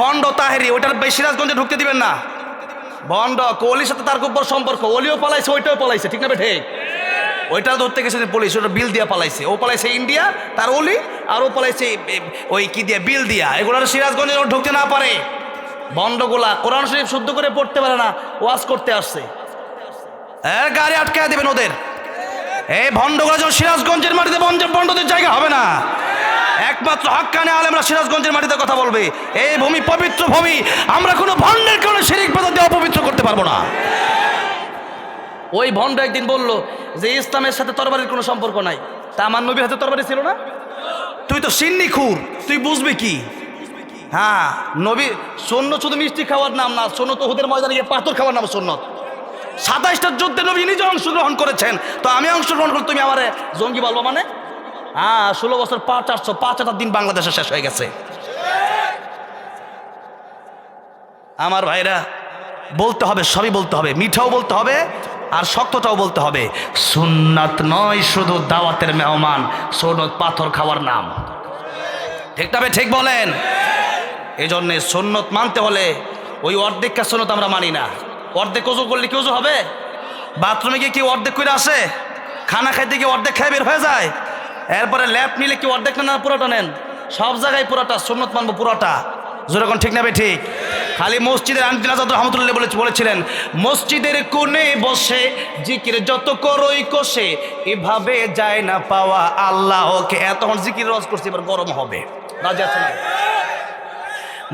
ভণ্ড তাহেরি, ওইটার সিরাজগঞ্জে ঢুকতে দিবেন না। ভণ্ড কোহলির সাথে তার খুব সম্পর্ক। ওলিও পালাইছে, ওইটাও পালাইছে, ঠিক না বেঠে ওইটা ধরতে গেছে পুলিশ, ওটা বিল দিয়া পালাইছে। ও পালাইছে ইন্ডিয়া, তার ওলি আর ও পালাইছে ওই কি দিয়া, বিল দিয়া। এগুলো সিরাজগঞ্জে ঢুকতে না পারে। বন্ডগুলা কোরআন শরীফ শুদ্ধ করে পড়তে পারে না, ওয়াজ করতে আসছে। এর গাড়ি আটকে দেবেন ওদের। এই ভণ্ডগুলো যখন সিরাজগঞ্জের মাটিতে বঞ্জের বন্ডদের জায়গা হবে না। একমাত্র হাক্কানে আলেমরা সিরাজগঞ্জের মাটিতে কথা বলবে। এই ভূমি পবিত্র ভূমি আমরা কোনো ভণ্ডের কারণে শিরিক পাতা দিয়ে অপবিত্র করতে পারব না। ওই ভণ্ড একদিন বলল যে ইসলামের সাথে তরবারির কোনো সম্পর্ক নাই। তা আমার নবীর হাতে তরবারি ছিল না? তুই তো সিন্নি খুর তুই বুঝবি কি? হ্যাঁ নবী সৈন্য শুধু মিষ্টি খাওয়ার নাম না সৈন্য তো হুদের ময়দানে গিয়ে পাথর খাওয়ার নাম সন্ন্যত সাতাইশটার যুদ্ধে নবী নিজে অংশগ্রহণ করেছেন। তো আমি অংশগ্রহণ করি তুমি আমারে জঙ্গি বলব মানে? হ্যাঁ ষোলো বছর পাঁচ আটশো পাঁচ হাজার দিন বাংলাদেশে শেষ হয়ে গেছে। আমার ভাইরা, বলতে হবে, সবই বলতে হবে, মিঠাও বলতে হবে, আর শক্তটাও বলতে হবে। সুন্নাত নয়, শুধু দাওয়াতের মেহমান সৌনত পাথর খাওয়ার নাম। ঠিক তবে ঠিক বলেন? এই জন্যে সন্ন্যত মানতে হলে ওই অর্ধেকটা সন্ন্যত আমরা মানি না। অর্ধেক উজু করলে কি উজু হবে? বাথরুমে গিয়ে কি অর্ধেক করে আসে? খানা খাইতে গিয়ে অর্ধেক খেয়ে বের হয়ে যায়? এরপরে ল্যাপ নিলে কি অর্ধেক না পুরোটা নেন? সব জায়গায় পুরোটা সন্ন্যত মানবো পুরোটা। যেরকম ঠিক না ঠিক? খালি মসজিদের আন্টিল আজাদ রহমতুল্লাহ বলে বলেছিলেন, মসজিদের কোনে বসে জিকির যত করই কষে, এভাবে যায় না পাওয়া আল্লাহকে। এতক্ষণ জিকির রস করছে, এবার গরম হবে। রাজি আছে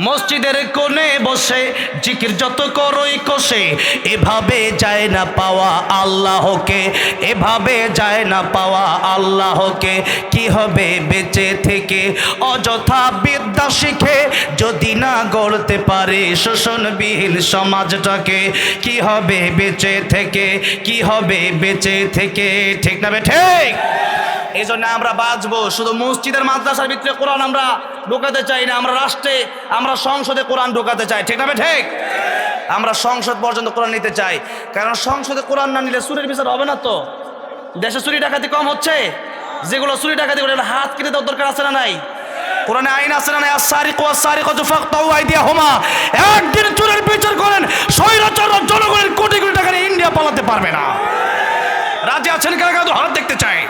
মসজিদের কোণে বসে জিকির যত করই কষে, এভাবে যায় না পাওয়া আল্লাহকে, এভাবে যায় না পাওয়া আল্লাহকে। কি হবে বেঁচে থেকে? অযথা বিদ্যা শিখে যদি না গড়তে পারে শোষণবিহীন সমাজটাকে, কি হবে বেঁচে থেকে? কি হবে বেঁচে থেকে? ঠিক না বে, ঠিক? এই জন্য আমরা বাঁচবো। শুধু মসজিদের মাদ্রাসার ভিতরে কোরআন আমরা ঢোকাতে চাই না, আমরা রাষ্ট্রে, আমরা সংসদে কোরআন ঢোকাতে চাই। ঠিক না ঠিক? আমরা সংসদ পর্যন্ত কোরআন নিতে চাই। কারণ সংসদে কোরআন না নিলে চুরির বিচার হবে না তো। দেশে চুরি ডাকাতি কম হচ্ছে। যেগুলো চুরি ডাকাতি করে হাত কেটে দেওয়ার দরকার আছে না নাই? কোরআনে আইন আছে না নাই? আসারিক আসারিক ফাক্তাউ আইদিয়া হুমা একদিন চুরের বিচার করেন, স্বৈরাচার জনগণের কোটি কোটি টাকা ইন্ডিয়া পালাতে পারবে না। রাজ্যে আছেন কারা? হাত দেখতে চায়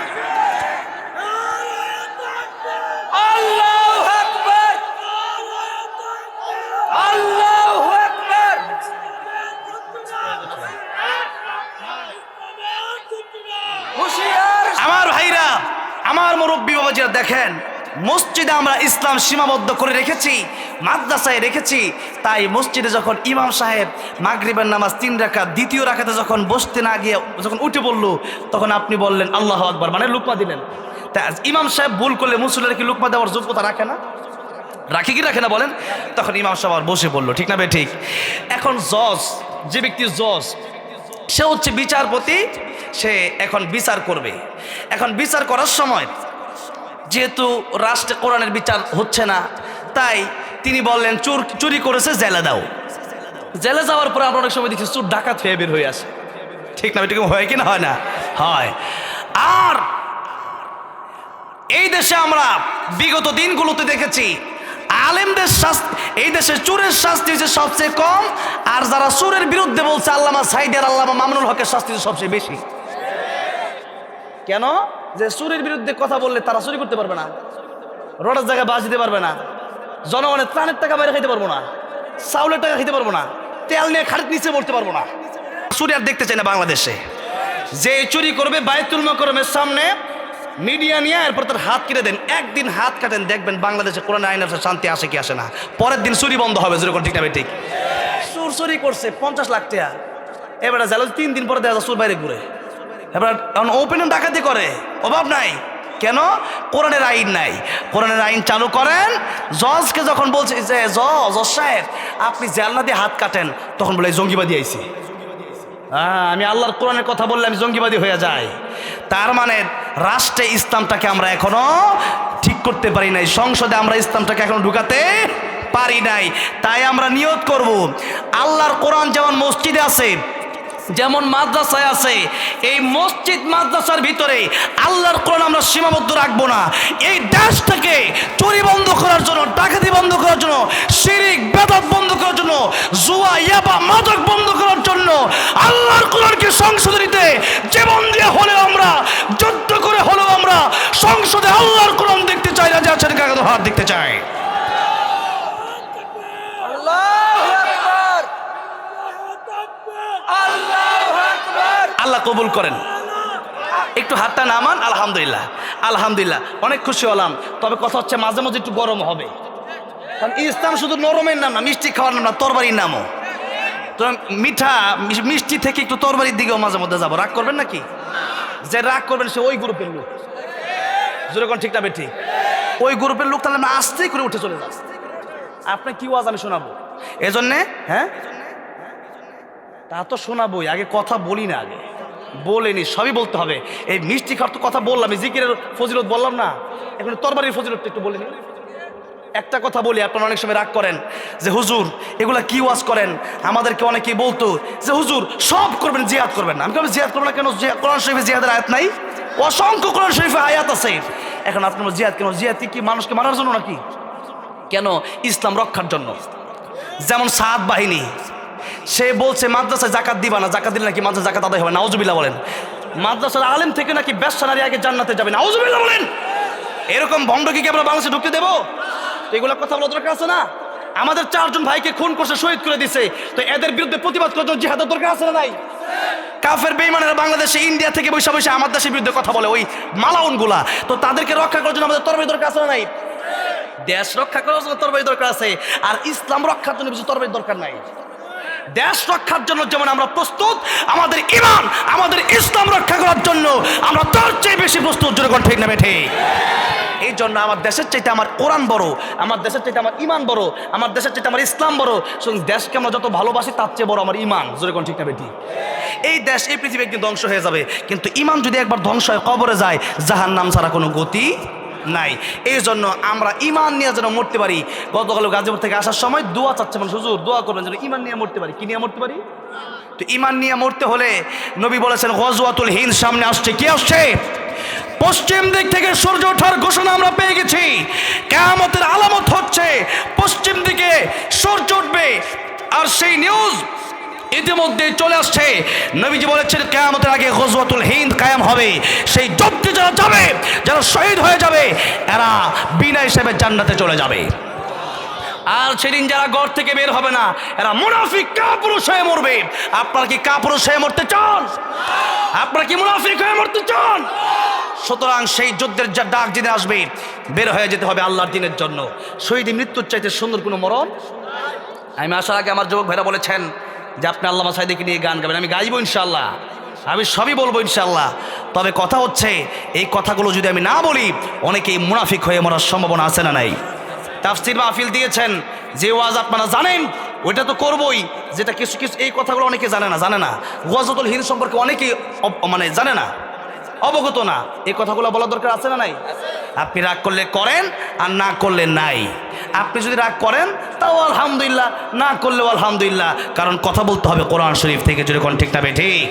দেখেন, মসজিদে আমরা ইসলাম সীমাবদ্ধ করে রেখেছি, মাদ্রাসায় রেখেছি, তাই মসজিদে যখন ইমাম সাহেব মাগরিবের নামাজ তিন রাখা দ্বিতীয় রাখাতে যখন বসতে না গিয়ে যখন উঠে বলল তখন আপনি বললেন, আল্লাহ আকবার মানে লুকমা দিলেন। তা ইমাম সাহেব ভুল করলে মুসলিমের কি লুকমা দেওয়ার যোগ্যতা রাখে না? রাখে কি রাখে না বলেন? তখন ইমাম সাহেব আবার বসে বলল ঠিক না বে ঠিক। এখন জজ, যে ব্যক্তি জজ, সে হচ্ছে বিচারপতি, সে এখন বিচার করবে। এখন বিচার করার সময় যেহেতু রাষ্ট্রে কোরআনের বিচার হচ্ছে না, তাই তিনি বললেন, চোর, চুরি করেছে, জেলে দাও। জেলে যাওয়ার পরে আমরা অনেক সময় দেখি চোর ডাকাত হয়ে বের হয়ে আসে। ঠিক না এটুকু হয় কি না হয় না। হয়। আর এই দেশে আমরা বিগত দিনগুলোতে দেখেছি, আলেমদের শাস্তি, এই দেশে চোরের শাস্তি হচ্ছে সবচেয়ে কম, আর যারা চোরের বিরুদ্ধে বলছে, আল্লামা সাইদের আল্লামা মামুনুল হকের শাস্তি সবচেয়ে বেশি। কেন? যে চুরির বিরুদ্ধে কথা বললে তারা চুরি করতে পারবে না। রোডের জায়গায় বাস দিতে পারবে না। জনগণের ত্রাণের টাকা বাইরে খাইতে পারব না। চাউলের টাকা খাইতে পারব না। তেল নিয়ে খাটের নিচে পড়তে পারব না। চুরি আর দেখতে চাই না বাংলাদেশে। যে চুরি করবে বায়তুল মকরমের সামনে, মিডিয়া নিয়ে এরপর তার হাত কেটে দেন। একদিন হাত কাটেন, দেখবেন বাংলাদেশে কোরআন আইন শান্তি আসে কি আসে না। পরের দিন চুরি বন্ধ হবে যেরকম ঠিক না ঠিক। চুর চুরি করছে, পঞ্চাশ লাখ টাকা। এবারে জালো তিন দিন পরে দেখা যায় চুর বাইরে ঘুরে। এবার ওপেন ডাকাতি করে, অভাব নাই। কেন? কোরআনের আইন নাই। কোরআনের আইন চালু করেন, জজকে যখন বলছে যে, জজ সাহেব, আপনি জেলনা দিয়ে হাত কাটেন, তখন বলে জঙ্গিবাদী আইছি হ্যাঁ আমি আল্লাহর কোরআনের কথা বললে আমি জঙ্গিবাদী হয়ে যাই। তার মানে রাষ্ট্রে ইসলামটাকে আমরা এখনও ঠিক করতে পারি নাই, সংসদে আমরা ইসলামটাকে এখনও ঢুকাতে পারি নাই। তাই আমরা নিয়ত করব। আল্লাহর কোরআন যেমন মসজিদে আছে, যেমন মাদ্রাসায় আছে এই মসজিদ মাদ্রাসার ভিতরে আল্লাহর কোরআন আমরা সীমাবদ্ধ রাখব না। এই দেশটাকে চুরি বন্ধ করার জন্য, ডাকাতি বন্ধ করার জন্য, শিরিক, বেদাত বন্ধ করার জন্য, জুয়া, ইয়াবা, মাদক বন্ধ করার জন্য আল্লাহর কোরআনকে সংসদে নিতে জীবন দিয়ে হলেও আমরা, যুদ্ধ করে হলেও আমরা সংসদে আল্লাহর কোরআন দেখতে চাই না যাচ্ছেন কাগজ হাত দেখতে চাই। আল্লাহু আল্লাহু কবুল করেন। একটু হাতটা নামান, আলহামদুলিল্লাহ। আলহামদুলিল্লাহ। অনেক খুশি হলাম। তবে কথা হচ্ছে মাঝে মাঝে একটু গরম হবে। কারণ ইসলাম শুধু নরমের নাম না, মিষ্টি খাওয়ার নাম না, তরবারির নামও। তো মিঠা মিষ্টি থেকে একটু তরবারির দিকেও মাঝে মধ্যে যাব। রাগ করবেন নাকি? যে রাগ করবেন সে ওই গ্রুপের লোক। যেরকম ঠিক না বেঠি? ওই গ্রুপের লোক তাহলে আস্তেই করে উঠে চলে যাচ্ছে আপনি কি ওয়াজ আমি শোনাবো? এজন্যে হ্যাঁ? তা তো শোনাবই। আগে কথা বলি না আগে। বলেনি, সবই বলতে হবে। এই মিষ্টি খাওয়ার তো কথা বললাম জিকিরের ফজিলত বললাম না। এখন তরবারির ফজিলতটা একটু বলিনি একটা কথা বলি, আপনারা অনেক সময় রাগ করেন যে, হুজুর, এগুলা কি ওয়াজ করেন? আমাদেরকে অনেকেই বলতো যে, হুজুর, সব করবেন জিয়াদ করবেন। আমি কেন জিয়াদ করব না কেন? কোরআন শরীফে জিয়াদের আয়াত নাই? অসংখ্য কোরআন শরীফে আয়াত আছে। এখন আপনার জিয়াদ কেন? জিয়াদ কি মানুষকে মারার জন্য নাকি? কেন? ইসলাম রক্ষার জন্য। যেমন সাত বাহিনী সে বলছে, মাদ্রাসায় জাকাত দিবা না। জাকাত দিলে নাকি মাদ্রাসা জাকাত আদায় হবে? নাউজুবিল্লাহ বলেন। মাদ্রাসার আলেম থেকে নাকি ব্যবসা নারী আগে জান্নাতে যাবে? নাউজুবিল্লাহ বলেন। এরকম ভণ্ডকে কি আমরা বাংলাদেশে ঢুকতে দেবো? এগুলো কথা বলা দরকার আছে না? আমাদের চারজন ভাইকে খুন করছে, শহীদ করে দিছে। তো এদের বিরুদ্ধে প্রতিবাদ জন্য জিহাদের দরকার আছে না নাই? কাফের বেইমানেরা বাংলাদেশে, ইন্ডিয়া থেকে বসে বসে আমার দেশের বিরুদ্ধে কথা বলে, ওই মালাউনগুলা। তো তাদেরকে রক্ষা করার জন্য আমাদের তরবারি দরকার আছে না নাই? দেশ রক্ষা করার জন্য তরবারি দরকার আছে, আর ইসলাম রক্ষার জন্য কিছু তরবারি দরকার নাই। দেশ রক্ষার জন্য যেমন আমরা প্রস্তুত, আমাদের ইমান, আমাদের ইসলাম রক্ষা করার জন্য আমরা তার চেয়ে বেশি প্রস্তুত জনগণ ঠিক না ঠিক? এই জন্য আমার দেশের চাইতে আমার কোরআন বড়, আমার দেশের চাইতে আমার ইমান বড়, আমার দেশের চাইতে আমার ইসলাম বড় শুধু দেশকে আমরা যত ভালোবাসি তার চেয়ে বড় আমার ইমান জনগণ ঠিক না বেঠি এই দেশ, এই পৃথিবী একদিন ধ্বংস হয়ে যাবে, কিন্তু ইমান যদি একবার ধ্বংস হয়, কবরে যায় জাহান নাম ছাড়া কোনো গতি নাই। এই জন্য আমরা ইমান নিয়ে যেন মরতে পারি গতকাল গাজীপুর থেকে আসার সময় দোয়া চাচ্ছে মানুষ হুজুর, দোয়া করবেন যেন ইমান নিয়ে মরতে পারি। কি নিয়ে মরতে পারি? তো ইমান নিয়ে মরতে হলে নবী বলেছেন, গজওয়াতুল হিন্দ সামনে আসছে। কি আসছে? পশ্চিম দিক থেকে সূর্য ওঠার ঘোষণা আমরা পেয়ে গেছি। কেয়ামতের আলামত হচ্ছে, পশ্চিম দিকে সূর্য উঠবে। আর সেই নিউজ ইতিমধ্যে চলে আসছে। নবীজি বলেছেন, কেয়ামতের আগে গজওয়াতুল হিন্দ কায়াম হবে। সেই যুদ্ধে যারা যাবে, যারা শহীদ হয়ে যাবে, এরা বিনা হিসেবে জান্নাতে চলে যাবে। আর সেদিন যারা ঘর থেকে বের হবে না, এরা মুনাফিক কাপুরুষ হয়ে মরবে। আপনারা কি কাপুরুষ হয়ে মরতে চান? আপনারা কি মুনাফিক হয়ে মরতে চান? সুতরাং সেই যুদ্ধের যা ডাক যেদিন আসবে, বের হয়ে যেতে হবে আল্লাহর দিনের জন্য। শহীদ মৃত্যুর চাইতে সুন্দর কোনো মরণ? আমি আসার আগে আমার যুবক ভাইরা বলেছেন যে আপনি আল্লাহ সাইদিকে নিয়ে গান গাবেন, আমি গাইবো ইনশাল্লাহ আমি সবই বলব ইনশাল্লাহ তবে কথা হচ্ছে, এই কথাগুলো যদি আমি না বলি, অনেকেই মুনাফিক হয়ে মরার সম্ভাবনা আছে না নাই? তাফসির মাহফিল দিয়েছেন, যে ওয়াজ আপনারা জানেন, ওইটা তো করবই। যেটা কিছু কিছু, এই কথাগুলো অনেকে জানে না জানে না। ওয়াজতুল হিন্দ সম্পর্কে অনেকেই মানে জানে না। অবগত না। এই কথাগুলো বলার দরকার আছে না নাই? আপনি রাগ করলে করেন, আর না করলে নাই। আপনি যদি রাগ করেন, তাও আলহামদুলিল্লাহ, না করলেও আলহামদুলিল্লাহ। কারণ কথা বলতে হবে কোরআন শরীফ থেকে, যদি কোন ঠিকঠাক ঠিক